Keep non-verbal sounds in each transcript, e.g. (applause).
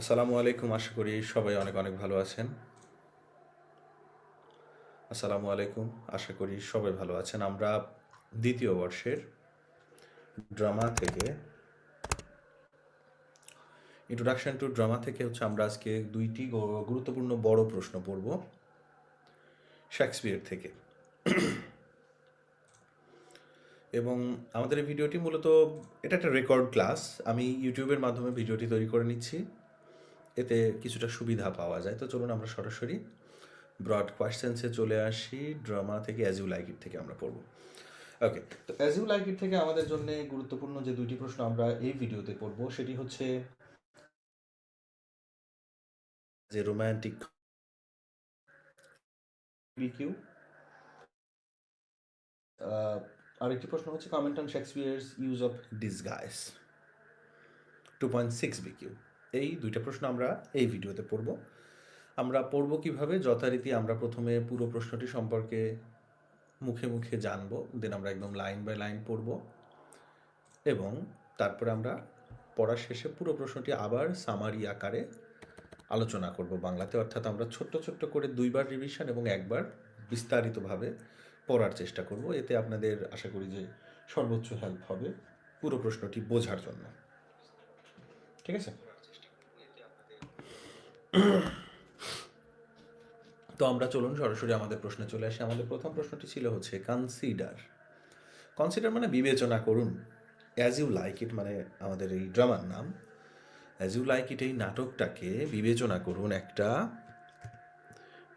আসসালামু আলাইকুম, আশা করি সবাই অনেক অনেক ভালো আছেন। আসসালামু আলাইকুম, আশা করি সবাই ভালো আছেন। আমরা দ্বিতীয় বর্ষের ড্রামা থেকে ইন্ট্রোডাকশন টু ড্রামা থেকে হচ্ছে আমরা আজকে দুইটি গুরুত্বপূর্ণ বড় প্রশ্ন পড়ব শেক্সপিয়ার থেকে। এবং আমাদের ভিডিওটি মূলত, এটা একটা রেকর্ড ক্লাস আমি ইউটিউবের মাধ্যমে ভিডিওটি তৈরি করে নিচ্ছি। এতে কিছুটা সুবিধা পাওয়া যায়। তো চলুন আমরা সরাসরি ব্রড কোয়েশ্চেন্সে চলে আসি। ড্রামা থেকে অ্যাজ ইউ লাইক ইট থেকে আমরা পড়ব। ওকে তো অ্যাজ ইউ লাইক ইট থেকে আমাদের জন্য গুরুত্বপূর্ণ যে দুইটি প্রশ্ন আমরা এই ভিডিওতে পড়ব, সেটি হচ্ছে যে রোম্যান্টিক বিকিউ আরেকটি প্রশ্ন হচ্ছে comment on Shakespeare's use of disguise two point six BQ এই দুইটা প্রশ্ন আমরা এই ভিডিওতে পড়ব। আমরা পড়ব কীভাবে? যথারীতি আমরা প্রথমে পুরো প্রশ্নটি সম্পর্কে মুখে মুখে জানব দেন আমরা একদম লাইন বাই লাইন পড়ব। এবং তারপরে আমরা পড়ার শেষে পুরো প্রশ্নটি আবার সামারি আকারে আলোচনা করব বাংলাতে। অর্থাৎ আমরা ছোট্ট ছোট্ট করে দুইবার রিভিশন এবং একবার বিস্তারিতভাবে পড়ার চেষ্টা করব। এতে আপনাদের আশা করি যে সর্বোচ্চ হেল্প হবে পুরো প্রশ্নটি বোঝার জন্য। ঠিক আছে? তো আমরা চলুন সরাসরি আমাদের প্রশ্নে চলে আসি। আমাদের প্রথম প্রশ্নটি ছিল হচ্ছে কনসিডার কনসিডার মানে বিবেচনা করুন। অ্যাজ ইউ লাইক ইট মানে আমাদের এই ড্রামার নাম। অ্যাজ ইউ লাইক ইট এই নাটকটাকে বিবেচনা করুন একটা।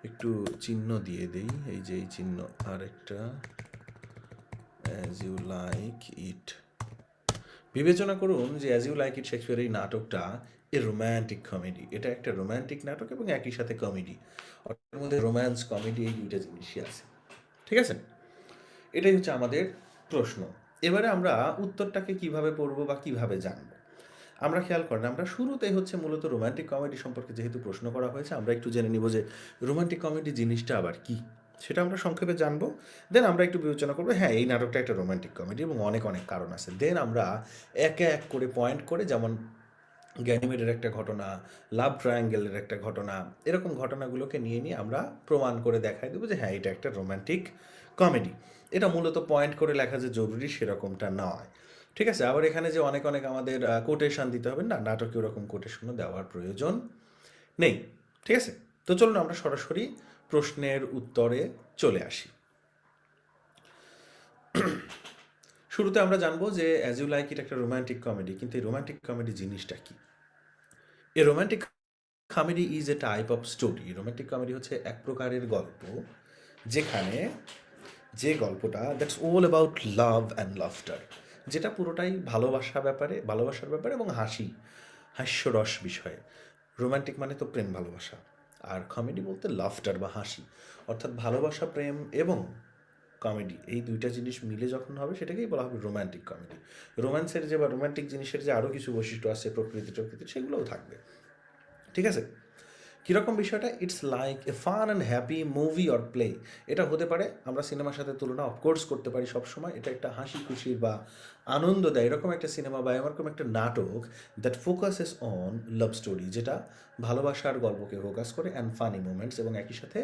একটু চিহ্ন দিয়ে দেই, এই যে এই চিহ্ন আর একটা অ্যাজ ইউ লাইক ইট বিবেচনা করুন যে as you like it Shakespeare এই নাটকটা এ রোম্যান্টিক কমেডি এটা একটা রোম্যান্টিক নাটক এবং একই সাথে কমেডি অর্থাৎ এর মধ্যে রোম্যান্স কমেডি এই দুইটা জিনিসই আছে। ঠিক আছে? এটাই হচ্ছে আমাদের প্রশ্ন। এবারে আমরা উত্তরটাকে কীভাবে পড়ব বা কীভাবে জানব? আমরা খেয়াল করেন, আমরা শুরুতে হচ্ছে মূলত রোমান্টিক কমেডি সম্পর্কে যেহেতু প্রশ্ন করা হয়েছে, আমরা একটু জেনে নিব যে রোমান্টিক কমেডি জিনিসটা আবার কি? সেটা আমরা সংক্ষেপে জানব। দেন আমরা একটু বিবেচনা করব হ্যাঁ এই নাটকটা একটা রোমান্টিক কমেডি এবং অনেক অনেক কারণ আছে। দেন আমরা একে এক করে পয়েন্ট করে যেমন গ্যানিমেডের একটা ঘটনা, লাভ ট্রায়াঙ্গেলের একটা ঘটনা, এরকম ঘটনাগুলোকে নিয়ে নিয়ে আমরা প্রমাণ করে দেখাই দেবো যে হ্যাঁ এটা একটা রোমান্টিক কমেডি। এটা মূলত পয়েন্ট করে লেখা যে জরুরি সেরকমটা নয়। ঠিক আছে? আবার এখানে যে অনেক অনেক আমাদের কোটেশন দিতে হবে না, নাটকে ওরকম কোটেশনও দেওয়ার প্রয়োজন নেই। ঠিক আছে? তো চলুন আমরা সরাসরি প্রশ্নের উত্তরে চলে আসি। শুরুতে আমরা জানব যে অ্যাজ ইউ লাইক ইট একটা রোমান্টিক কমেডি কিন্তু এই রোমান্টিক কমেডি জিনিসটা কি? A romantic comedy is a type of story romantic comedy হচ্ছে এক প্রকারের গল্প যেখানে যে গল্পটা that's all about love and laughter যেটা পুরোটাই ভালোবাসা ব্যাপারে, ভালোবাসার ব্যাপারে এবং হাসি, হাস্যরস বিষয়ে। রোমান্টিক মানে তো প্রেম ভালোবাসা, আর কমেডি বলতে লাফটার বা হাসি, অর্থাৎ ভালোবাসা, প্রেম এবং কমেডি এই দুইটা জিনিস মিলে যখন হবে, সেটাকেই বলা হবে রোম্যান্টিক কমেডি রোম্যান্সের যে বা রোম্যান্টিক জিনিসের যে আরও কিছু বৈশিষ্ট্য আছে প্রকৃতি টকৃতি সেগুলোও থাকবে। ঠিক আছে? কীরকম বিষয়টা? It's like a fun and happy movie or play এটা হতে পারে, আমরা সিনেমার সাথে তুলনা অফকোর্স করতে পারি সবসময়, এটা একটা হাসি খুশির বা আনন্দ দেয়, এরকম একটা সিনেমা বা এরকম একটা নাটক that focuses on love story যেটা ভালোবাসার গল্পকে ফোকাস করে অ্যান্ড ফানি মোমেন্টস এবং একই সাথে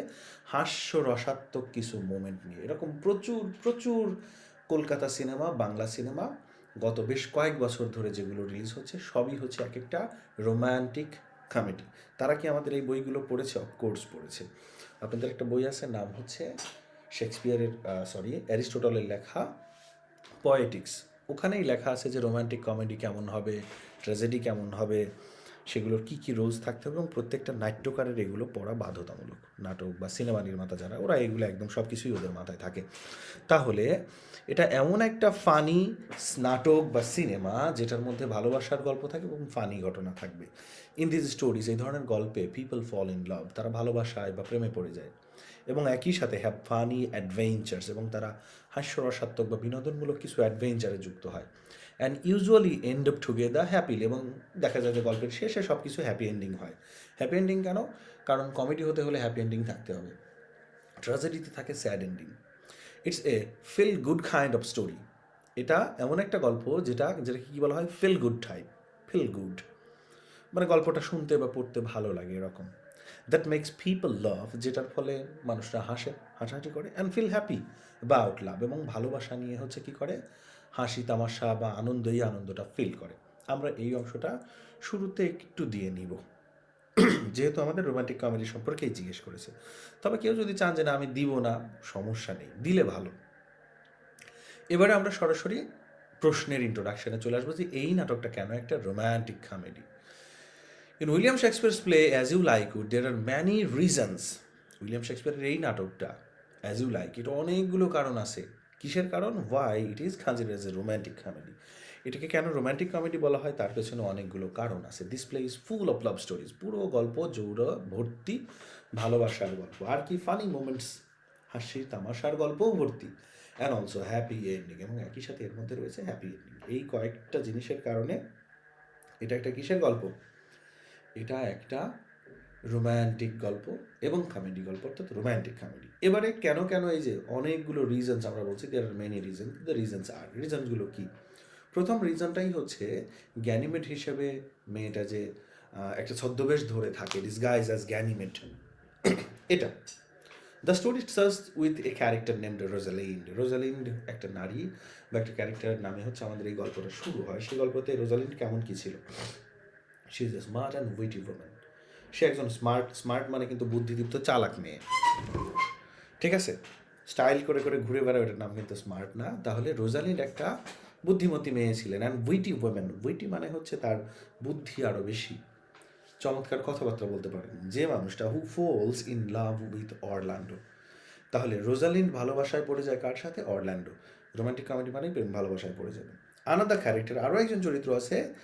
হাস্য রসাত্মক কিছু মোমেন্ট নিয়ে। এরকম প্রচুর প্রচুর কলকাতা সিনেমা বাংলা সিনেমা গত বেশ কয়েক বছর ধরে যেগুলো রিলিজ হচ্ছে, সবই হচ্ছে এক একটা রোম্যান্টিক কমেডি তারা কি আমাদের এই বইগুলো পড়েছে? অফকোর্স পড়েছে। আপনাদের একটা বই আছে, নাম হচ্ছে শেক্সপিয়ারের সরি অ্যারিস্টোটলের লেখা পয়েটিক্স ওখানেই লেখা আছে যে রোম্যান্টিক কমেডি কেমন হবে ট্র্যাজেডি কেমন হবে সেগুলোর কী কী রোজ থাকতে হবে এবং প্রত্যেকটা নাট্যকারের এগুলো পড়া বাধ্যতামূলক নাটক বা সিনেমা নির্মাতা যারা, ওরা এগুলো একদম সব কিছুই ওদের মাথায় থাকে। তাহলে এটা এমন একটা ফানি নাটক বা সিনেমা যেটার মধ্যে ভালোবাসার গল্প থাকে এবং ফানি ঘটনা থাকবে। ইন দিস স্টোরিজ এই ধরনের গল্পে পিপল ফল ইন লাভ তারা ভালোবাসায় বা প্রেমে পড়ে যায় এবং একই সাথে হ্যাভ ফানি অ্যাডভেঞ্চার্স এবং তারা হাস্যরসাত্মক বা বিনোদনমূলক কিছু অ্যাডভেঞ্চারে যুক্ত হয়। And usually end of together happily এবং দেখা যায় যে গল্পের শেষে সব কিছু হ্যাপি এন্ডিং হয়। হ্যাপি এন্ডিং কেন? কারণ কমেডি হতে হলে হ্যাপি এন্ডিং থাকতে হবে। ট্র্যাজেডিতে থাকে sad ending it's a feel good kind of story এটা এমন একটা গল্প যেটা, যেটাকে কী বলা হয়? Feel good type feel good মানে গল্পটা শুনতে বা পড়তে ভালো লাগে এরকম। দ্যাট মেক্স পিপল লাভ যেটার ফলে মানুষরা হাসে, হাসাহাসি করে and feel happy about love এবং ভালোবাসা নিয়ে হচ্ছে কি করে? হাসি, তামাশা বা আনন্দ এই আনন্দটা ফিল করে। আমরা এই অংশটা শুরুতে একটু দিয়ে নিব। যেহেতু আমাদের রোমান্টিক কমেডি সম্পর্কেই জিজ্ঞেস করেছে। তবে কেউ যদি চান যে না, আমি দিব না, সমস্যা নেই, দিলে ভালো। এবারে আমরা সরাসরি প্রশ্নের ইন্ট্রোডাকশনে চলে আসব যে এই নাটকটা কেন একটা romantic comedy in William Shakespeare's play as you like would there are many reasons William শেক্সপিয়ারের এই নাটকটা অ্যাজ ইউ লাইক ইট অনেকগুলো কারণ আছে। কিসের কারণ? Why it is consider as a romantic comedy এটাকে কেন রোম্যান্টিক কমেডি বলা হয়? তার পেছনে অনেকগুলো কারণ আছে। This play is full of love stories পুরো গল্প, জৌড়, ভর্তি, ভালোবাসার গল্প। আর কি ফানি মোমেন্টস হাসি, তামাশার গল্পও ভর্তি। অ্যান্ড অলসো হ্যাপি এন্ডিং এবং একই সাথে এর মধ্যে রয়েছে হ্যাপি এন্ডিং এই কয়েকটা জিনিসের কারণে এটা একটা কিসের গল্প? এটা একটা রোম্যান্টিক গল্প এবং কমেডি গল্প, অর্থাৎ রোম্যান্টিক কমেডি এবারে কেন কেন এই যে অনেকগুলো রিজনস আমরা বলছি there are many reason the reasons are রিজনসগুলো কি? প্রথম রিজনটাই হচ্ছে গ্যানিমেট হিসেবে মেয়েটা যে একটা ছদ্মবেশ ধরে থাকে ডিসগাইজ অ্যাজ গ্যানিমেট এটা। The story stars with a character named Rosalind Rosalind একটা নারী বা একটা ক্যারেক্টারের নামে হচ্ছে আমাদের এই গল্পটা শুরু হয়। সেই গল্পতে রোজালিন্ড কেমন কী ছিল? She is a smart and witty women সে একজন স্মার্ট স্মার্ট মানে কিন্তু বুদ্ধিদীপ্ত, চালাক মেয়ে। ঠিক আছে? স্টাইল করে করে ঘুরে বেড়ায়, ওটার নাম কিন্তু স্মার্ট না। তাহলে রোজালিন একটা বুদ্ধিমতী মেয়ে ছিলেন অ্যান্ড উইটি ওমেন উইটি মানে হচ্ছে তার বুদ্ধি আরও বেশি। চমৎকার কথাবার্তা বলতে পারেন। যে মানুষটা who falls in love with Orlando তাহলে রোজালিন ভালোবাসায় পড়ে যায় কার সাথে? অরল্যান্ডো রোমান্টিক কমেডি মানেই প্রেম, ভালোবাসায় পড়ে যাবে। আনাদা ক্যারেক্টার আরও একজন চরিত্র আছে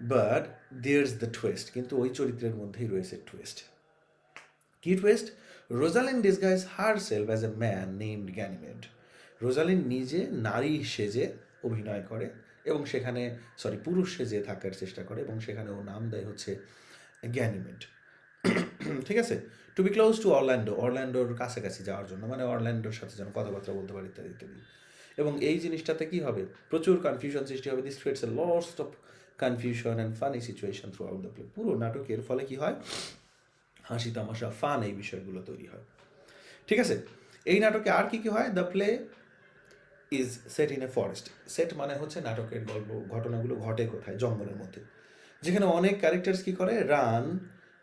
বাট দেয়ার্স দ্য টুয়েস্ট কিন্তু ওই চরিত্রের মধ্যেই রয়েছে টুয়েস্ট কি twist Rosalind disguise herself as a man named Ganymede Rosalind নিজে নারী সেজে অভিনয় করে এবং সেখানে সরি পুরুষ সেজে থাকার চেষ্টা করে এবং সেখানে ও নাম দেয় হচ্ছে গ্যানিমেড ঠিক আছে? To be close to Orlando অরল্যান্ডোর কাছাকাছি যাওয়ার জন্য মানে অরল্যান্ডোর সাথে যেন কথাবার্তা বলতে পারি ইত্যাদি ইত্যাদি। এবং এই জিনিসটাতে কি হবে? প্রচুর কনফিউশন সৃষ্টি হবে। This creates a lot of confusion and funny situation throughout the play পুরো নাটকের ফলে কি হয়? হাসি তামাশা ফান এই বিষয়গুলো তৈরি হয়। ঠিক আছে? এই নাটকে আর কি কি হয়? The play is set in a forest set মানে হচ্ছে নাটকের গল্প, ঘটনাগুলো ঘটে কোথায়? জঙ্গলের মধ্যে। যেখানে অনেক ক্যারেক্টার্স কি করে? Run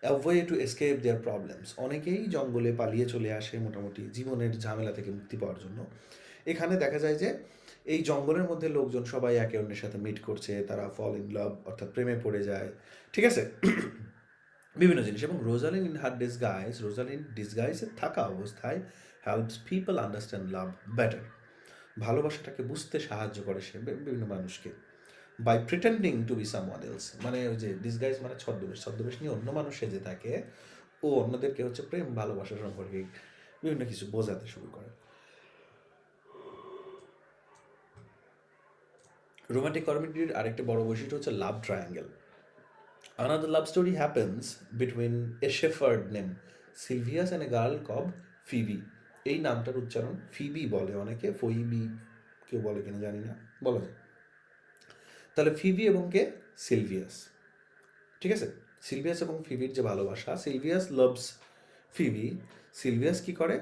away to escape their problems অনেকেই জঙ্গলে পালিয়ে চলে আসে মোটামুটি জীবনের ঝামেলা থেকে মুক্তি পাওয়ার জন্য। এখানে দেখা যায় যে এই জঙ্গলের মধ্যে লোকজন সবাই একে অন্যের সাথে মিট করছে, তারা ফল ইন লাভ অর্থাৎ প্রেমে পড়ে যায়। ঠিক আছে? (clears throat) বিভিন্ন জিনিস এবং Rosalind in her disguise Rosalind ডিসগাইজে থাকা অবস্থায় helps people understand love better ভালোবাসাটাকে বুঝতে সাহায্য করে সে বিভিন্ন মানুষকে। By pretending to be some else মানে ওই যে ডিসগাইজ মানে ছদ্মবেশ। ছদ্মবেশ নিয়ে অন্য মানুষ সেজে থাকে। ও অন্যদেরকে হচ্ছে প্রেম, ভালোবাসা সম্পর্কে বিভিন্ন কিছু বোঝাতে শুরু করে। রোমান্টিক কমেডির আরেকটা বড় বৈশিষ্ট্য হচ্ছে love triangle Another love story happens between a shepherd named Sylvius and a girl called Phoebe এই নামটার উচ্চারণ ফিবি বলে অনেকে ফইবি কেউ বলে কিনা জানি না, বলা যায়। তাহলে ফিবি এবং কে? সিলভিয়াস ঠিক আছে? সিলভিয়াস এবং ফিবির যে ভালোবাসা সিলভিয়াস লাভস ফিবি সিলভিয়াস কি করে?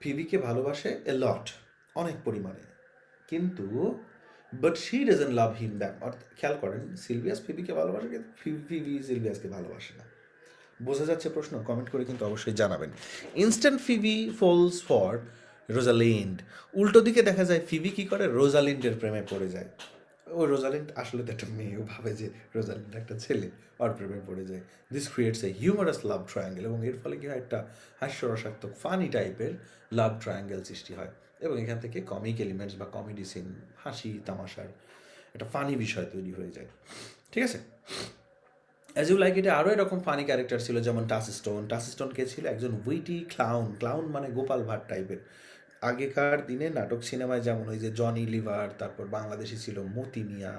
ফিবিকে ভালোবাসে এ লট অনেক পরিমাণে। কিন্তু but she doesn't love him back অর্থাৎ খেয়াল করেন, সিলভিয়াস ফিবিকে ভালোবাসে কিন্তু ফিবি সিলভিয়াসকে ভালোবাসে না। বোঝা যাচ্ছে প্রশ্ন কমেন্ট করে কিন্তু অবশ্যই জানাবেন। Instant Phoebe falls for Rosalind উল্টো দিকে দেখা যায়, ফিবি কি করে? রোজালিন্ডের প্রেমে পড়ে যায়। ও রোজালিন্ড আসলে তো একটা মেয়ে, ও ভাবে যে রোজালিন্ড একটা ছেলে, ওর প্রেমে পড়ে যায়। This creates a humorous love triangle এবং এর ফলে কি হয়? একটা হাস্যরসাত্মক ফানি টাইপের লাভ ট্রায়াঙ্গেল সৃষ্টি হয়। এবং এখান থেকে কমিক এলিমেন্টস বা কমেডি সিন হাসি, তামাশার একটা ফানি বিষয় তৈরি হয়ে যায়। ঠিক আছে? অ্যাজ ইউ লাইক এটা আরও এরকম ফানি ক্যারেক্টার ছিল যেমন টাসস্টোন টাসস্টোন কে ছিল একজন উইটি ক্লাউন ক্লাউন মানে গোপাল ভাট টাইপের আগেকার দিনে নাটক সিনেমায় যেমন ওই যে জনি লিভার তারপর বাংলাদেশি ছিল মতি মিয়া,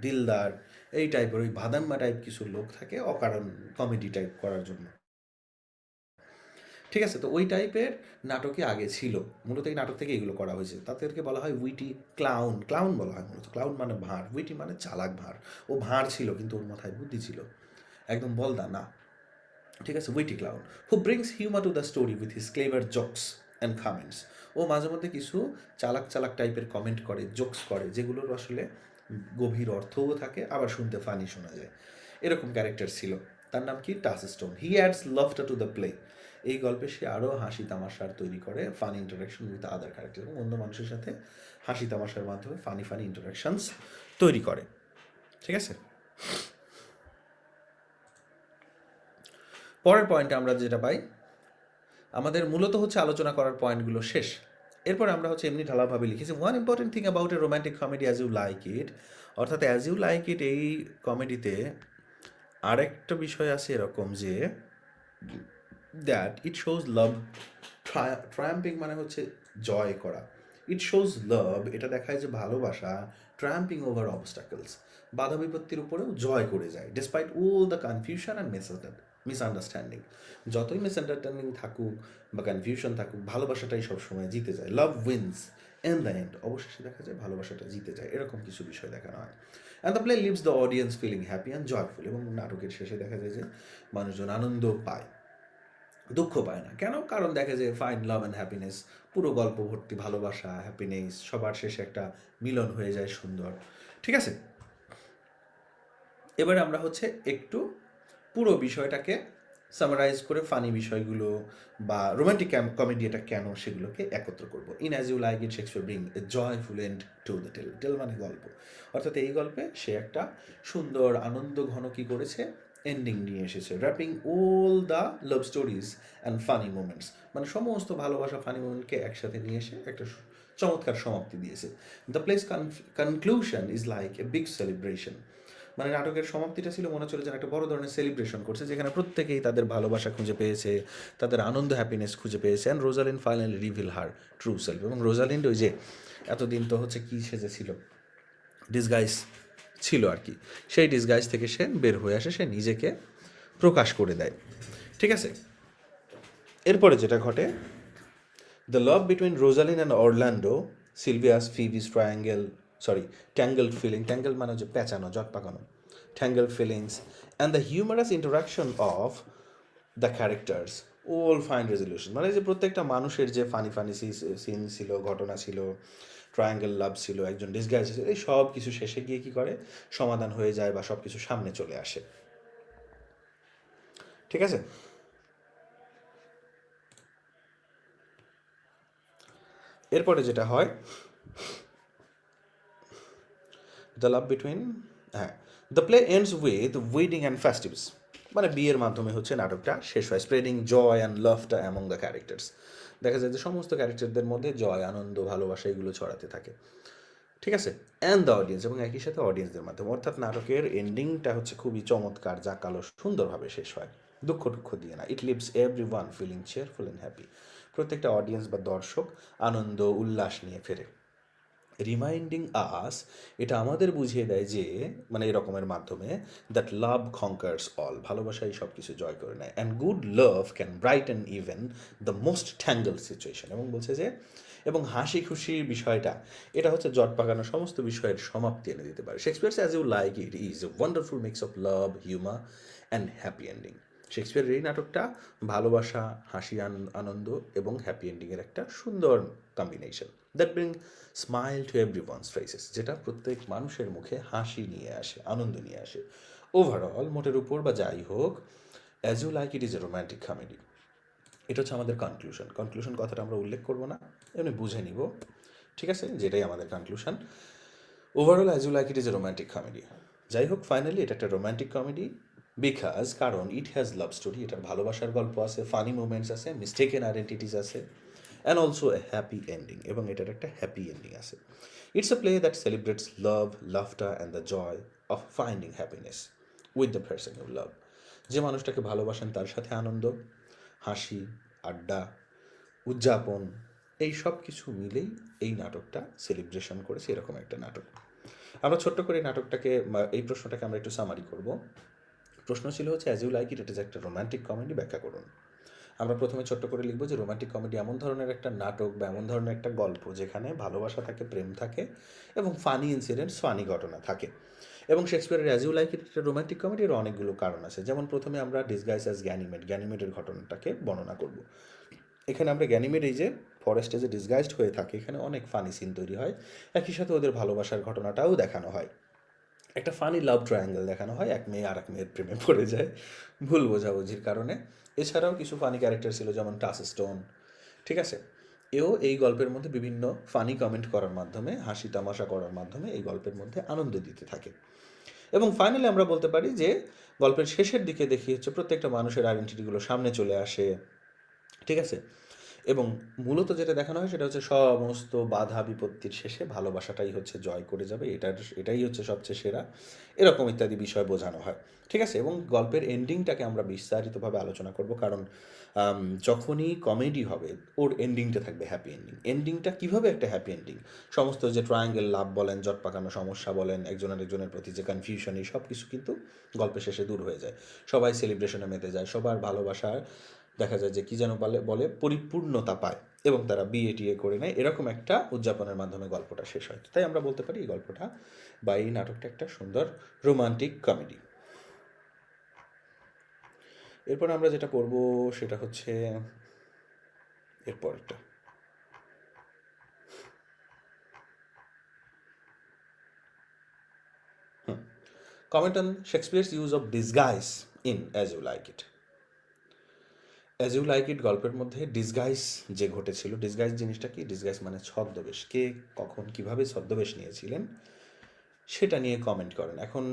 দিলদার, এই টাইপের ওই ভাদাম্মা টাইপ কিছু লোক থাকে, অকারণ কমেডি টাইপ করার জন্য। ঠিক আছে? তো ওই টাইপের নাটকে আগে ছিল। মূলত এই নাটক থেকে এগুলো করা হয়েছে। তাদেরকে বলা হয় উইটি ক্লাউন। ক্লাউন বলা হয় মূলত। ক্লাউন মানে ভাঁড়। উইটি মানে চালাক ভাঁড়। ও ভাঁড় ছিল, কিন্তু ওর মাথায় বুদ্ধি ছিল। একদম বলদা, না। ঠিক আছে? Witty clown. Who brings humour to the story with his clever jokes and comments ও মাঝে মধ্যে কিছু চালাক চালাক টাইপের কমেন্ট করে জোকস করে, যেগুলোর আসলে গভীর অর্থও থাকে, আবার শুনতে ফানি শোনা যায়। এরকম ক্যারেক্টার ছিল। তার নাম কি? টাস স্টোন হি অ্যাডস লাভটা টু দ্য প্লে এই গল্পে সে আরও হাসি তামাশার তৈরি করে funny interaction with other character এবং অন্য মানুষের সাথে হাসি তামাশার মাধ্যমে ফানি ফানি ইন্টারাকশনস তৈরি করে। ঠিক আছে? পরের পয়েন্টে আমরা যেটা পাই, আমাদের মূলত হচ্ছে আলোচনা করার পয়েন্টগুলো শেষ। এরপর আমরা হচ্ছে এমনি ঢালাভাবে লিখেছি one important thing about a romantic comedy As You Like It অর্থাৎ অ্যাজ ইউ লাইক ইট এই কমেডিতে আরেকটা বিষয় আছে এরকম যে দ্যাট ইট শোজ লাভ ট্রায়াম্পিং মানে হচ্ছে জয় করা। ইট শোজ লাভ এটা দেখায় যে ভালোবাসা ট্রাম্পিং ওভার অবস্টাকলস বাধা বিপত্তির উপরেও জয় করে যায় despite all the confusion and misunderstanding যতই মিসআন্ডারস্ট্যান্ডিং থাকুক বা কনফিউশন থাকুক, ভালোবাসাটাই সবসময় জিতে যায়। Love wins in the end অবশেষে দেখা যায় ভালোবাসাটা জিতে যায়, এরকম কিছু বিষয় দেখানো হয়। And the play leaves the audience feeling happy and joyful এবং নাটকের শেষে দেখা যায় যে মানুষজন আনন্দ পায়। দুঃখ পায় না। কেন? কারণ দেখে যে ফাইন লাভ অ্যান্ড হ্যাপিনেস পুরো গল্প ভর্তি, ভালোবাসা হ্যাপিনেস সবার শেষে একটা মিলন হয়ে যায় সুন্দর। ঠিক আছে? এবারে আমরা হচ্ছে একটু পুরো বিষয়টাকে সামারাইজ করে ফানি বিষয়গুলো বা রোমান্টিক কমেডি এটা কেন সেগুলোকে একত্র করব। In As You Like It Shakespeare bring a joyful end to the tale tale মানে গল্প। অর্থাৎ এই গল্পে সে একটা সুন্দর, আনন্দ ঘন কী করেছে? এন্ডিং নিয়ে এসেছে wrapping all the love stories and funny moments মানে সমস্ত ভালোবাসা ফানি মোমেন্টকে একসাথে নিয়ে এসে একটা চমৎকার সমাপ্তি দিয়েছে। The play's conclusion is like a big celebration মানে নাটকের সমাপ্তিটা ছিল, মনে হচ্ছিল যেন একটা বড় ধরনের সেলিব্রেশন করছে, যেখানে প্রত্যেকেই তাদের ভালোবাসা খুঁজে পেয়েছে, তাদের আনন্দ হ্যাপিনেস খুঁজে পেয়েছে and Rosalind finally reveal her true self এবং রোজালিন্ড ওই যে, এতদিন তো হচ্ছে কী সেজেছিল? ডিসগাইজ ছিল আর কি। সেই ডিসগাইজ থেকে সে বের হয়ে আসে, সে নিজেকে প্রকাশ করে দেয়। ঠিক আছে? এরপরে যেটা ঘটে the love between Rosalind and Orlando Silvius Phoebe's triangle sorry tangle feeling tangle মানে হচ্ছে প্যাঁচানো জট পাকানো tangle feelings and the humorous interaction of the characters all find resolution মানে যে প্রত্যেকটা মানুষের যে ফানি ফানি সিন ছিল, ঘটনা ছিল ট্রায়াঙ্গেল লাভ ছিল, একজন ডিসগাইজ ছিল, এই সব কিছু শেষে গিয়ে কি করে? সমাধান হয়ে যায় বা সব কিছু সামনে চলে আসে। ঠিক আছে? এরপরে যেটা হয় দ্য লাভ বিটুইন হ্যাঁ the play ends with wedding and festivities মানে বিয়ের মাধ্যমে হচ্ছে নাটকটা শেষ হয়। স্প্রেডিং জয় অ্যান্ড লাভটা অ্যামং দ্য ক্যারেক্টার্স দেখা যায় যে সমস্ত ক্যারেক্টারদের মধ্যে জয়, আনন্দ, ভালোবাসা এগুলো ছড়াতে থাকে। ঠিক আছে? অ্যান্ড দ্য অডিয়েন্স এবং একই সাথে অডিয়েন্সদের মাধ্যমে। অর্থাৎ নাটকের এন্ডিংটা হচ্ছে খুবই চমৎকার, যা কালো সুন্দরভাবে শেষ হয়। দুঃখ দুঃখ দিয়ে না। It leaves everyone feeling cheerful and happy প্রত্যেকটা অডিয়েন্স বা দর্শক আনন্দ, উল্লাস নিয়ে ফেরে। রিমাইন্ডিং আস এটা আমাদের বুঝিয়ে দেয় যে মানে এরকমের মাধ্যমে দ্যাট লাভ কঙ্কার্স অল ভালোবাসাই সব কিছু জয় করে নেয় and good love can bright and even the most tangle situation এবং বলছে যে, এবং হাসি খুশির বিষয়টা, এটা হচ্ছে জট পাকানো সমস্ত বিষয়ের সমাপ্তি এনে দিতে পারে। Shakespeare's As You Like It is a wonderful mix of love humour and happy ending শেক্সপিয়ারের এই নাটকটা ভালোবাসা, হাসি, আন- আনন্দ, এবং হ্যাপি এন্ডিংয়ের একটা সুন্দর combination that bring smile to everyone's faces যেটা প্রত্যেক মানুষের মুখে হাসি নিয়ে আসে, আনন্দ নিয়ে আসে। ওভারঅল মোটের উপর বা যাই হোক As You Like It is a romantic comedy এটা হচ্ছে আমাদের কনক্লুশন কনক্লুশন কথাটা আমরা উল্লেখ করব না, এমনি বুঝে নিব। ঠিক আছে? যেটাই আমাদের conclusion overall As You Like It is a romantic comedy যাই হোক ফাইনালি এটা একটা রোম্যান্টিক কমেডি বিকজ কারণ ইট হ্যাজ লাভ স্টোরি এটার ভালোবাসার গল্প আছে ফানি মুমেন্টস আছে মিস্টেকেন আইডেন্টিটিস আছে। And also a happy ending এবং এটার একটা হ্যাপি এন্ডিং আছে it's a play that celebrates love লাভটা and the joy of finding happiness with the person you love যে মানুষটাকে ভালোবাসেন, তার সাথে আনন্দ, হাসি, আড্ডা, উদযাপন, এই সব কিছু মিলেই এই নাটকটা সেলিব্রেশন করেছে, এরকম একটা নাটক। আমরা ছোট্ট করে নাটকটাকে এই প্রশ্নটাকে আমরা একটু সামারি করব। প্রশ্ন ছিল হচ্ছে As You Like It it is একটা রোমান্টিক কমেডি ব্যাখ্যা করুন। আমরা প্রথমে ছোট্ট করে লিখব যে রোমান্টিক কমেডি এমন ধরনের একটা নাটক বা এমন ধরনের একটা গল্প যেখানে ভালোবাসা থাকে, প্রেম থাকে এবং ফানি ইনসিডেন্টস ফানি ঘটনা থাকে। এবং শেক্সপিয়ারের As You Like It romantic কমেডির অনেকগুলো কারণ আছে। যেমন প্রথমে আমরা ডিসগাইস অ্যাজ গ্যানিমেট গ্যানিমেটের ঘটনাটাকে বর্ণনা করব। এখানে আমরা গ্যানিমেট এই যে ফরেস্টে যে ডিসগাইজড হয়ে থাকে, এখানে অনেক ফানি সিন তৈরি হয়। একই সাথে ওদের ভালোবাসার ঘটনাটাও দেখানো হয়। একটা ফানি লাভ ট্রায়াঙ্গেল দেখানো হয়, এক মেয়ে আর এক মেয়ের প্রেমে পড়ে যায় ভুল বোঝাবুঝির কারণে। এছাড়াও কিছু ফানি ক্যারেক্টার ছিল যেমন টাস স্টোন, ঠিক আছে? এও এই গল্পের মধ্যে বিভিন্ন ফানি কমেন্ট করার মাধ্যমে, হাসি তামাশা করার মাধ্যমে এই গল্পের মধ্যে আনন্দ দিতে থাকে। এবং ফাইনালি আমরা বলতে পারি যে, গল্পের শেষের দিকে দেখি হচ্ছে প্রত্যেকটা মানুষের আইডেন্টিটিগুলো সামনে চলে আসে, ঠিক আছে? এবং মূলত যেটা দেখানো হয় সেটা হচ্ছে সমস্ত বাধা বিপত্তির শেষে ভালোবাসাটাই হচ্ছে জয় করে যাবে, এটার, এটাই হচ্ছে সবচেয়ে সেরা। এরকম ইত্যাদি বিষয় বোঝানো হয়। ঠিক আছে? এবং গল্পের এন্ডিংটাকে আমরা বিস্তারিতভাবে আলোচনা করব কারণ যখনই কমেডি হবে, ওর এন্ডিংটা থাকবে হ্যাপি এন্ডিং এন্ডিংটা কীভাবে একটা হ্যাপি এন্ডিং সমস্ত যে ট্রায়াঙ্গেল লাভ বলেন, জট পাকানো সমস্যা বলেন একজনের একজনের প্রতি যে কনফিউশন এই সব কিছু কিন্তু গল্পের শেষে দূর হয়ে যায়। সবাই সেলিব্রেশনে মেতে যায়, সবার ভালোবাসার দেখা যায় যে কি যেন বলে বলে পরিপূর্ণতা পায় এবং তারা বিয়ে টিয়ে করে নেয়। এরকম একটা উদযাপনের মাধ্যমে গল্পটা শেষ হয়। তাই আমরা বলতে পারি এই গল্পটা বা এই নাটকটা একটা সুন্দর রোমান্টিক কমেডি। এরপর আমরা যেটা পড়ব সেটা হচ্ছে এরপরটা। Comment on Shakespeare's use of disguise in As You Like It. As You Like It গল্পের মধ্যে ডিসগাইজ যে ঘটেছিল ডিসগাইজ জিনিসটা কি? ডিসগাইজ মানে ছদ্মবেশ। কে কখন কীভাবে ছদ্মবেশ নিয়েছিলেন, সেটা নিয়ে কমেন্ট করেন। এখন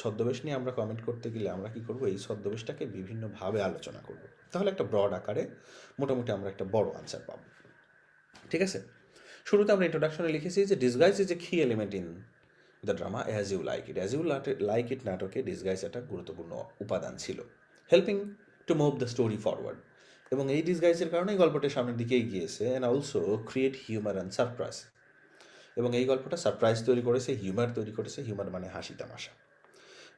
ছদ্মবেশ নিয়ে আমরা কমেন্ট করতে গেলে আমরা কি করব? এই ছদ্মবেশটাকে বিভিন্নভাবে আলোচনা করব। তাহলে একটা ব্রড আকারে মোটামুটি আমরা একটা বড় আনসার পাবো। ঠিক আছে? শুরুতে আমরা ইন্ট্রোডাকশনে লিখেছি যে disguise is a key element in the drama As You Like It As You Like It নাটকে ডিসগাইজ একটা গুরুত্বপূর্ণ উপাদান ছিল। Helping to move the story forward এবং এই ডিসগাইজের এই গল্পটা সামনের দিকে এগিয়েছে and also create humour and surprise এবং এই গল্পটা সারপ্রাইজ তৈরি করেছে হিউমার তৈরি করেছে হিউমার মানে হাসি তামাশা।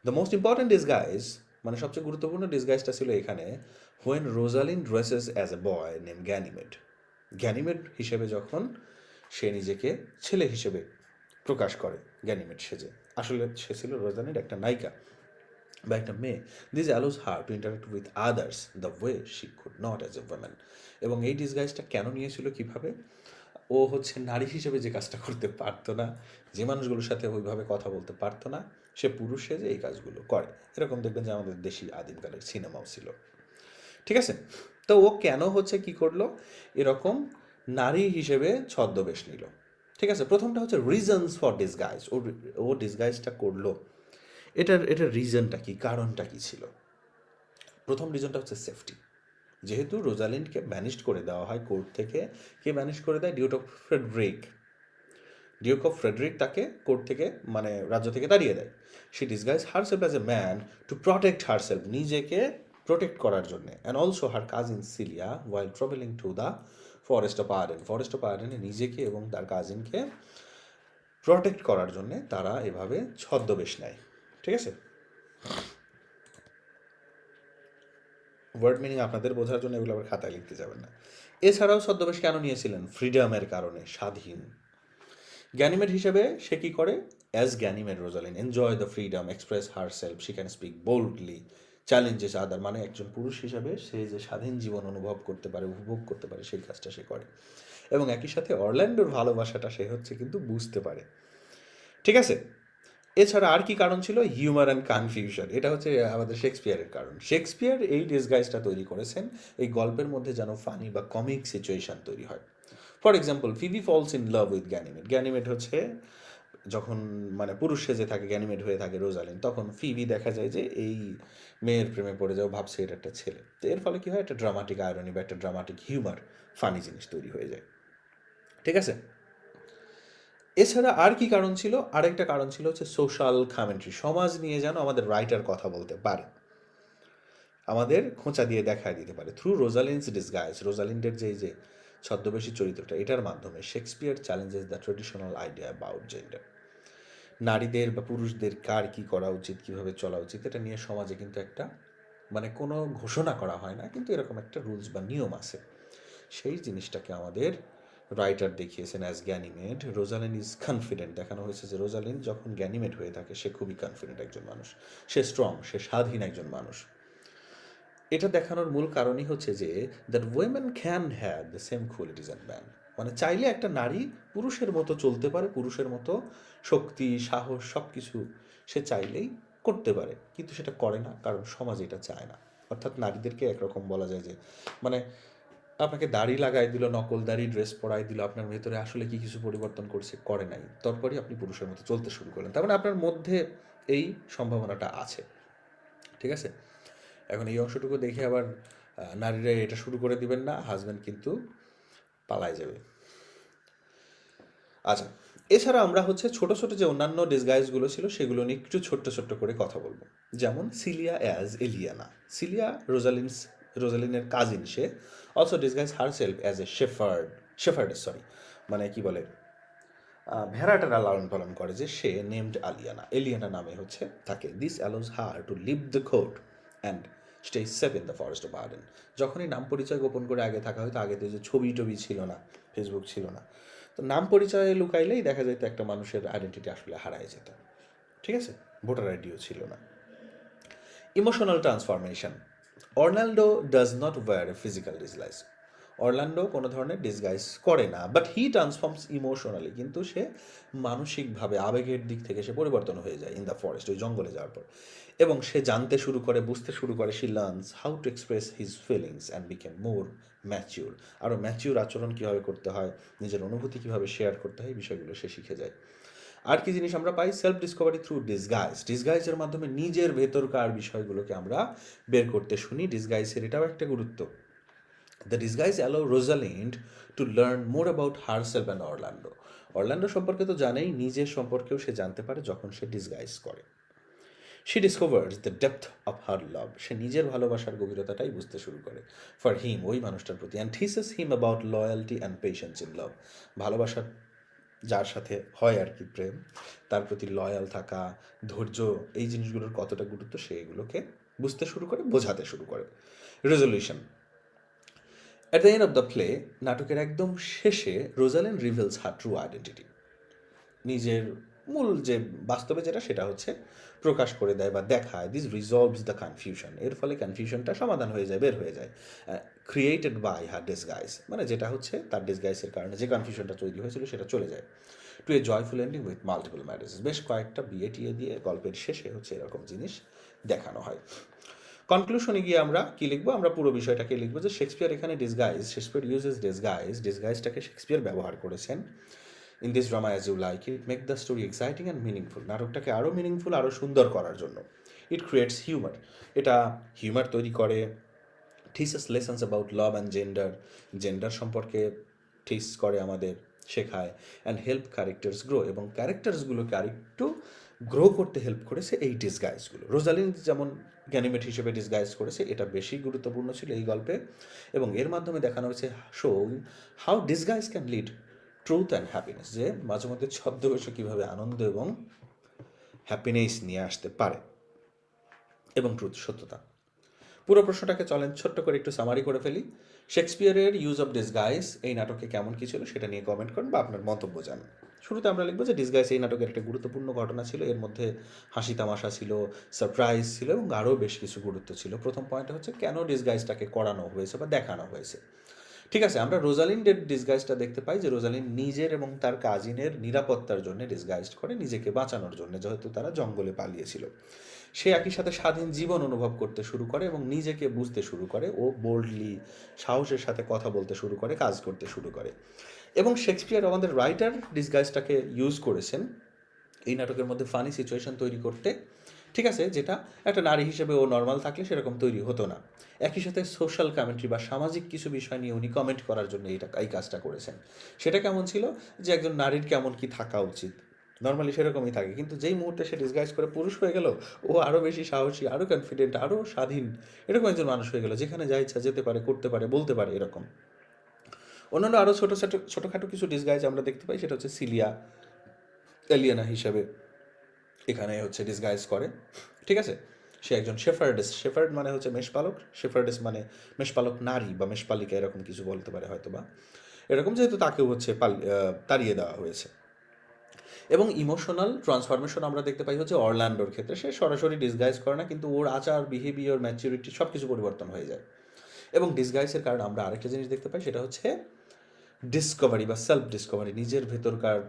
দ্য মোস্ট ইম্পর্ট্যান্ট ডিসগাইজ মানে সবচেয়ে গুরুত্বপূর্ণ ডিসগাইজটা ছিল এখানে when Rosalind dresses as a boy name Ganymede Ganymede হিসেবে যখন সে নিজেকে ছেলে হিসেবে প্রকাশ করে গ্যানিমেড সেজে। আসলে সে ছিল রোজালিনের একটা নায়িকা। বা একটা মেয়ে this allows her to interact with others the way she could not as a women এবং এই ডিসগাইজটা কেন নিয়েছিল কীভাবে? ও হচ্ছে নারী হিসেবে যে কাজটা করতে পারতো না, যে মানুষগুলোর সাথে ওইভাবে কথা বলতে পারতো না, সে পুরুষ যে এই কাজগুলো করে। এরকম দেখবেন যে আমাদের দেশি আদিমকালের সিনেমাও ছিল। ঠিক আছে? তো ও কেন হচ্ছে কি করল? এরকম নারী হিসেবে ছদ্মবেশ নিল। ঠিক আছে? প্রথমটা হচ্ছে রিজনস ফর ডিসগাইজ ও ও ডিসগাইজটা করল। এটার এটার রিজনটা কি? কারণটা কি ছিল? প্রথম রিজনটা হচ্ছে সেফটি যেহেতু রোজালিন্ডকে ম্যানেজড করে দেওয়া হয় কোর্ট থেকে, কে ম্যানেজ করে দেয়? Duke of Frederick duke of Frederick তাকে কোর্ট থেকে মানে রাজ্য থেকে তাড়িয়ে দেয়। She disguise herself as a man to protect herself নিজেকে প্রোটেক্ট করার জন্য and also her cousin Celia while travelling to the forest of Arden forest of আর্ডেনে নিজেকে এবং তার কাজিনকে প্রটেক্ট করার জন্যে তারা এভাবে ছদ্মবেশ নেয়। ঠিক আছে? ওয়ার্ড মিনিং আপনাদের বোঝার জন্য এগুলো আবার খাতায় লিখতে যাবেন না। এছাড়াও ছদ্মবেশ কেন নিয়েছিলেন? ফ্রিডমের কারণে, স্বাধীন। গ্যানিমেড হিসেবে সে কি করে? As Ganymede Rosalind enjoy the freedom express herself she can speak boldly challenges other মানে একজন পুরুষ হিসাবে সে যে স্বাধীন জীবন অনুভব করতে পারে, উপভোগ করতে পারে, সেই কাজটা সে করে। এবং একই সাথে অরল্যান্ডোর ভালোবাসাটা সে হচ্ছে কিন্তু বুঝতে পারে। ঠিক আছে? এছাড়া আর কি কারণ ছিল? হিউমার অ্যান্ড কনফিউশন এটা হচ্ছে আমাদের শেক্সপিয়ারের কারণ। শেক্সপিয়ার এই ডিসগাইজটা তৈরি করেছেন, এই গল্পের মধ্যে যেন ফানি বা কমিক সিচুয়েশন তৈরি হয়। For example Phoebe falls in love with Ganymede Ganymede হচ্ছে, যখন মানে পুরুষ সেজে থাকে গ্যানিমেট হয়ে থাকে রোজালিন তখন ফিবি দেখা যায় যে এই মেয়ের প্রেমে পড়ে যাও ভাবছে এটা একটা ছেলে। তো এর ফলে কি হয়? একটা ড্রামাটিক আয়রনি বা একটা ড্রামাটিক হিউমার ফানি জিনিস তৈরি হয়ে যায়। ঠিক আছে? এছাড়া আর কি কারণ ছিল? আরেকটা কারণ ছিল হচ্ছে সোশ্যাল কমেন্ট্রি সমাজ নিয়ে যেন আমাদের রাইটার কথা বলতে পারে। আমাদের খোঁচা দিয়ে দেখায় দিতে পারে। থ্রু রোজালিন্স ডিসগাইজ রোজালিন্ডের যে যে ছদ্মবেশী চরিত্রটা, এটার মাধ্যমে Shakespeare challenges the traditional idea about gender নারীদের বা পুরুষদের কার কি করা উচিত, কীভাবে চলা উচিত, এটা নিয়ে সমাজে কিন্তু একটা মানে কোনো ঘোষণা করা হয় না, কিন্তু এরকম একটা রুলস বা নিয়ম আছে। সেই জিনিসটাকে আমাদের রাইটার দেখিয়েছেন as Ganymede Rosalind is confident দেখানো হয়েছে যে রোজালিন যখন গ্যানিমেড হয়ে থাকে, সে খুবই কনফিডেন্ট একজন মানুষ। সে স্ট্রং সে স্বাধীন একজন মানুষ। এটা দেখানোর মূল কারণই হচ্ছে যে that women can have the same qualities and man মানে চাইলে একটা নারী পুরুষের মতো চলতে পারে, পুরুষের মতো শক্তি, সাহস সব কিছু সে চাইলেই করতে পারে। কিন্তু সেটা করে না, কারণ সমাজ এটা চায় না। অর্থাৎ নারীদেরকে একরকম বলা যায় যে মানে আপনাকে দাড়ি লাগাই দিল নকল দাড়ি ড্রেস পরাই দিল, আপনার ভেতরে আসলে কি কিছু পরিবর্তন করছে, করে নাই। তারপরেই আপনি পুরুষের মতো চলতে শুরু করলেন। তার মানে আপনার মধ্যে এই সম্ভাবনাটা আছে। ঠিক আছে? এখন এই অংশটুকু দেখে আবার নারীরা এটা শুরু করে দিবেন না হাজব্যান্ড কিন্তু পালায় যাবে। আচ্ছা এছাড়া আমরা হচ্ছে ছোট ছোট যে অন্যান্য ডিসগাইজগুলো ছিল, সেগুলো নিয়ে একটু ছোট্ট ছোট্ট করে কথা বলব। যেমন Celia as Aliena Celia Rosalind's, রোজালিনের cousin say also disguise herself as a shepherd shepherd sorry মানে কি বলে? ভেড়াটারা লালন পালন করে যে সে নেমড আলিয়ানা এলিয়ানা নামে হচ্ছে থাকে this allows her to leave the court and stay safe in the forest of Arden যখনই নাম পরিচয় গোপন করে আগে থাকা হয়তো আগে তো যে ছবি টবি ছিল না ফেসবুক ছিল না। তো নাম পরিচয়ে লুকাইলেই দেখা যেত একটা মানুষের আইডেন্টিটি আসলে হারায় যেত। ঠিক আছে? ভোটার আইডিও ছিল না। Emotional transformation Orlando does not wear a physical disguise Orlando কোনো ধরনের ডিসগাইজ করে না বাট হি ট্রান্সফর্মস ইমোশনালি কিন্তু সে মানসিকভাবে আবেগের দিক থেকে সে পরিবর্তন হয়ে যায় ইন দ্য ফরেস্ট ওই জঙ্গলে যাওয়ার পর। এবং সে জানতে শুরু করে, বুঝতে শুরু করে she learns how to express his feelings and became more mature আরও ম্যাচিউর আচরণ কীভাবে করতে হয়, নিজের অনুভূতি কীভাবে শেয়ার করতে হয়, এই বিষয়গুলো সে শিখে যায়। আর কি জিনিস আমরা পাই? সেলফ ডিসকভারি থ্রু ডিসগাইজ ডিসগাইজের মাধ্যমে নিজের ভেতরকার বিষয়গুলোকে আমরা বের করতে শুনি। ডিসগাইজের এটাও একটা গুরুত্ব। The disguise allow Rosalind to learn more about her self and Orlando Orlando সম্পর্কে তো জানেই, নিজের সম্পর্কেও সে জানতে পারে যখন সে ডিসগাইজ করে। She discovers the depth of her love সে নিজের ভালোবাসার গভীরতাটাই বুঝতে শুরু করে। ফর হিম ওই মানুষটার প্রতি and teaches him about loyalty and patience in love ভালোবাসার যার সাথে হয় আর কি প্রেম, তার প্রতি লয়াল থাকা, ধৈর্য, এই জিনিসগুলোর কতটা গুরুত্ব সে এগুলোকে বুঝতে শুরু করে, বোঝাতে শুরু করে। Resolution at the end of the play নাটকের একদম শেষে Rosalind reveals her true identity নিজের মূল যে বাস্তবে যেটা, সেটা হচ্ছে প্রকাশ করে দেয় বা দেখায় দিস রিজলভস দ্য কনফিউশন এর ফলে কনফিউশনটা সমাধান হয়ে যায়, বের হয়ে যায়। ক্রিয়েটেড বাই হার ডিসগাইজ মানে যেটা হচ্ছে তার ডিসগাইজের কারণে যে কনফিউশনটা তৈরি হয়েছিল সেটা চলে যায়। To a joyful ending with multiple marriages বেশ কয়েকটা বিয়ে টিয়ে দিয়ে গল্পের শেষে হচ্ছে এরকম জিনিস দেখানো হয়। কনক্লুশনে গিয়ে আমরা কি লিখব? আমরা পুরো বিষয়টাকে লিখব যে শেক্সপিয়ার এখানে ডিসগাইজ শেক্সপিয়ার ইউজেস ডিসগাইজ ডিসগাইজটাকে শেক্সপিয়ার ব্যবহার করেছেন। In this drama as you like it make the story exciting and meaningful নাটকটাকে আরও মিনিংফুল আরও সুন্দর করার জন্য। ইট ক্রিয়েটস হিউমার এটা হিউমার তৈরি করে teaches lessons about love and gender gender সম্পর্কে ঠিস করে আমাদের, শেখায় অ্যান্ড হেল্প ক্যারেক্টার্স গ্রো এবং ক্যারেক্টার্সগুলোকে আরেকটু গ্রো করতে হেল্প করেছে এই ডিসগাইজগুলো রোজালিন যেমন গ্যানিমেট হিসেবে ডিসগাইজ করেছে, এটা বেশি গুরুত্বপূর্ণ ছিল এই গল্পে এবং এর মাধ্যমে দেখানো হয়েছে show how disguise can lead truth and happiness যে মাঝে মধ্যে ছদ্মবেশে কীভাবে আনন্দ এবং হ্যাপিনেস নিয়ে আসতে পারে এবং ট্রুথ সত্যতা। পুরো প্রশ্নটাকে চলেন, ছোট্ট করে একটু সামারি করে ফেলি। শেক্সপিয়ারের ইউজ অফ ডিসগাইজ এই নাটকে কেমন কী ছিল সেটা নিয়ে কমেন্ট করেন বা আপনার মন্তব্য জানান। শুরুতে আমরা লিখব যে ডিসগাইজ এই নাটকের একটা গুরুত্বপূর্ণ ঘটনা ছিল। এর মধ্যে হাসি তামাশা ছিল সারপ্রাইজ ছিল এবং আরও বেশ কিছু গুরুত্ব ছিল। প্রথম পয়েন্ট হচ্ছে কেন ডিসগাইজটাকে করানো হয়েছে বা দেখানো হয়েছে? ঠিক আছে, আমরা রোজালিন্ডের ডিসগাইজটা দেখতে পাই যে রোজালিন নিজের এবং তার কাজিনের নিরাপত্তার জন্য ডিসগাইজ করে নিজেকে বাঁচানোর জন্য, যেহেতু তারা জঙ্গলে পালিয়েছিল। সে একই সাথে স্বাধীন জীবন অনুভব করতে শুরু করে এবং নিজেকে বুঝতে শুরু করে ও বোল্ডলি সাহসের সাথে কথা বলতে শুরু করে, কাজ করতে শুরু করে। এবং শেক্সপিয়ার আমাদের রাইটার ডিসগাইজটাকে ইউজ করেছেন এই নাটকের মধ্যে ফানি সিচুয়েশন তৈরি করতে। ঠিক আছে, যেটা একটা নারী হিসেবে ও নর্মাল থাকলে সেরকম তৈরি হতো না। একই সাথে সোশ্যাল কমেন্ট্রি বা সামাজিক কিছু বিষয় নিয়ে উনি কমেন্ট করার জন্য এই কাজটা করেছেন। সেটা কেমন ছিল? যে একজন নারীর কেমন কি থাকা উচিত? নর্মালি সেরকমই থাকে। কিন্তু যেই মুহূর্তে সে ডিসগাইজ করে পুরুষ হয়ে গেল, ও আরও বেশি সাহসী আরও কনফিডেন্ট আরও স্বাধীন, এরকম একজন মানুষ হয়ে গেল, যেখানে যা ইচ্ছা যেতে পারে, করতে পারে, বলতে পারে এরকম। অন্যান্য আরও ছোটো ছোটো, ছোটোখাটো কিছু ডিসগাইজ আমরা দেখতে পাই, সেটা হচ্ছে সিলিয়া, এলিয়ানা হিসাবে এখানে হচ্ছে ডিসগাইজ করে, ঠিক আছে? সে একজন শেফার্ডেস শেফার্ড মানে হচ্ছে মেষপালক শেফার্ডেস মানে মেষপালক নারী বা মেষপালিকা এরকম কিছু বলতে পারে হয়তো বা এরকম যেহেতু তাকেও হচ্ছে পাল তাড়িয়ে দেওয়া হয়েছে। এবং ইমোশনাল ট্রান্সফরমেশন আমরা দেখতে পাই হচ্ছে অরল্যান্ডোর ক্ষেত্রে। সে সরাসরি ডিসগাইজ করে না, কিন্তু ওর আচার বিহেভিয়ার ম্যাচিউরিটি সব কিছু পরিবর্তন হয়ে যায়। এবং ডিসগাইজের কারণে আমরা আরেকটা জিনিস দেখতে পাই, সেটা হচ্ছে ডিসকভারি বা সেলফ ডিসকভারি নিজের ভেতরকার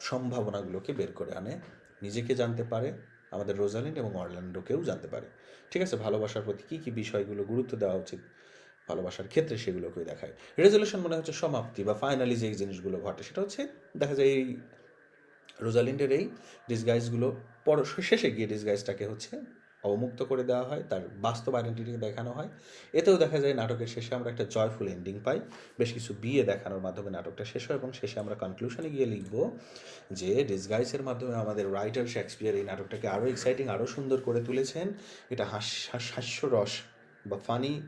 সম্ভাবনাগুলোকে বের করে আনে। নিজেকে জানতে পারে, আমাদের রোজালিন্ড এবং অরল্যান্ডোকেও জানতে পারে। ঠিক আছে? ভালোবাসার প্রতি কী কী বিষয়গুলো গুরুত্ব দেওয়া উচিত? ভালোবাসার ক্ষেত্রে সেগুলোকেই দেখায়। রেজলিউশন মনে হচ্ছে সমাপ্তি বা ফাইনালি যে জিনিসগুলো ঘটে, সেটা হচ্ছে দেখা যায় এই রোজালিন্ডের এই ডিসগাইজগুলো পর শেষে গিয়ে ডিসগাইজটাকে হচ্ছে অবমুক্ত করে দেওয়া হয়, তার বাস্তব আইডেন্টিটিকে দেখানো হয়। এতেও দেখা যায় নাটকের শেষে আমরা একটা জয়ফুল এন্ডিং পাই। বেশ কিছু বিয়ে দেখানোর মাধ্যমে নাটকটা শেষ হয় এবং শেষে আমরা কনক্লুশনে গিয়ে লিখব যে ডিসগাইসের মাধ্যমে আমাদের রাইটার শেক্সপিয়ার এই নাটকটাকে আরও এক্সাইটিং আরও সুন্দর করে তুলেছেন। এটা হাস, হাস- হাস্যরস বা ফানি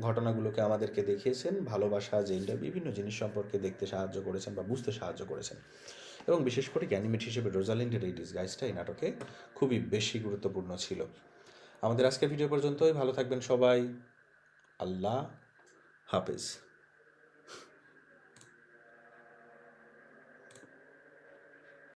ঘটনাগুলোকে আমাদেরকে দেখিয়েছেন, ভালোবাসা জেন্ডার বিভিন্ন জিনিস সম্পর্কে দেখতে সাহায্য করেছেন বা বুঝতে সাহায্য করেছেন। এবং বিশেষ করে অ্যানিমেট হিসেবে রোজালিন্ডের এই ডিসগাইজটা এই নাটকে খুবই বেশি গুরুত্বপূর্ণ ছিল। আমাদের আজকের ভিডিও পর্যন্তই। ভালো থাকবেন সবাই। আল্লাহ হাফেজ।